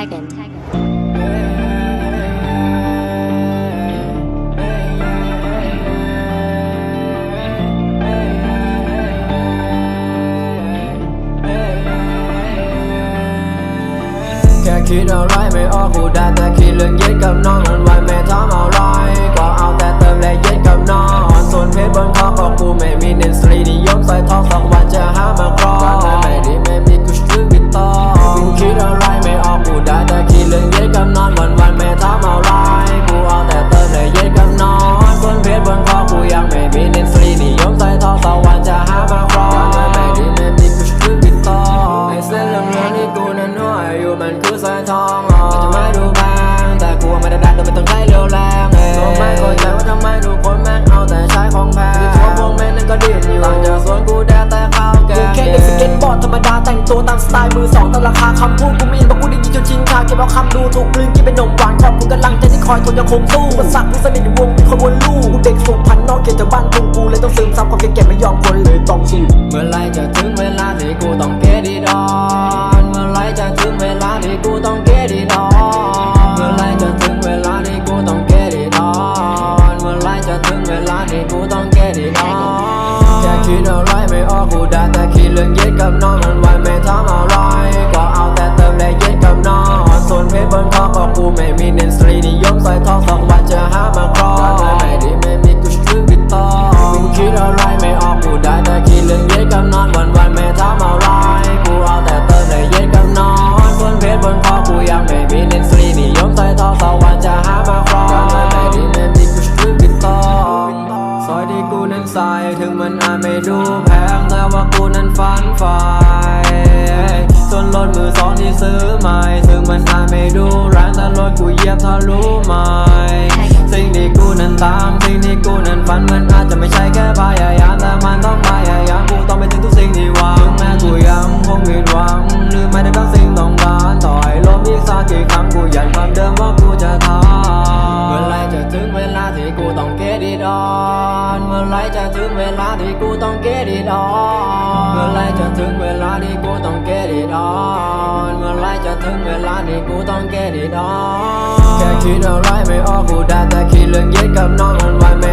Hagen. Càng khi nào lại mẹ ô cụ đa ta khi lần giết cầm non ngoài mẹ thám งแต่กูไม่ได้ดังโดยไม่ต้องใช้เร็วแรงเองไม่เข้าใจว่าทำไมทุกคนแม่งเอาแต่ใช้ของแพงที่ทั่วพวกแม่งนั่นก็ดิ้นอยู่หลังจากสวนกูแดกแต่ข้าวแกกูแค่เด็กสเก็ตบอร์ดธรรมดาแต่งตัวตามสไตล์มือสองแต่ราคาคำพูดกูไม่อินเพราะกูได้ยินจนชินชาเก็บเอาคำดูถูกกลืนกินเป็นนมหวานขอบคุณกำลังใจที่คอยทนยังคงสู้อุปสรรคที่สนิทในวงเป็นคนวนลูกกูเด็กสุพรรณนอกเขตจากบ้านทุ่งกูเลยต้องซึมซับความเก็บไม่ยอมคนเลยต้องสู้เมื่อไรจะถึงเวลาที่กูต้องเก ไม่มีเน้นสตรีนิยมใส่ทองสองวันจะหามาครองการไม่ดีไม่มีกูชื่อกิตอกูคิดอะไรไม่ออกกูได้แต่คิดเรื่องเย็ดกับนองวันวันไม่ทำอะไรกูเอาแต่เติมและเย็ดกับนองส่วนเพชรบนคอกูยังไม่มีเน้นสตรีนิยมใส่ทองสองวันจะหามาครองการไม่ดีไม่มีกูชื่อกิตอซอยที่กูนั้นใส่ถึงมันอาจไม่ดูแพงแต่ว่ากูนั้นฝันใฝ่ส่วนรถมือสองที่ซื้อใหม่ซึ่งมันอาจไม่ดูแร งแต่รถกูเหยียบทะลุไหม สิ่งที่กูนั้นตาม สิ่งที่กูนั้นฝันมันอาจจะไม่ใช่แค่พยายามแต่มันต้องพยายามกูต้องไปถึงทุกสิ่งที่หวังถึงแม้กูยังคงผิดหวังหรือไม่ได้บางสิ่งต้องการต่อยลมอีกสักกี่ครั้งกูยันความเดิมว่ากูจะทำเมื่อไรจะถึงเวลาที่กูต้องเกดีดอนเมื่อไรจะถึงเวลาที่กูต้องเกดีดอนเมื่อไรจะถึงเวลาที่กูต้องเกดีดอน ถึงเวลาที่กูต้องแก้ดีดอแค่คิดอะไรไม่ออกกูได้แต่คิดเรื่องยึดกับน้องมันวันไม่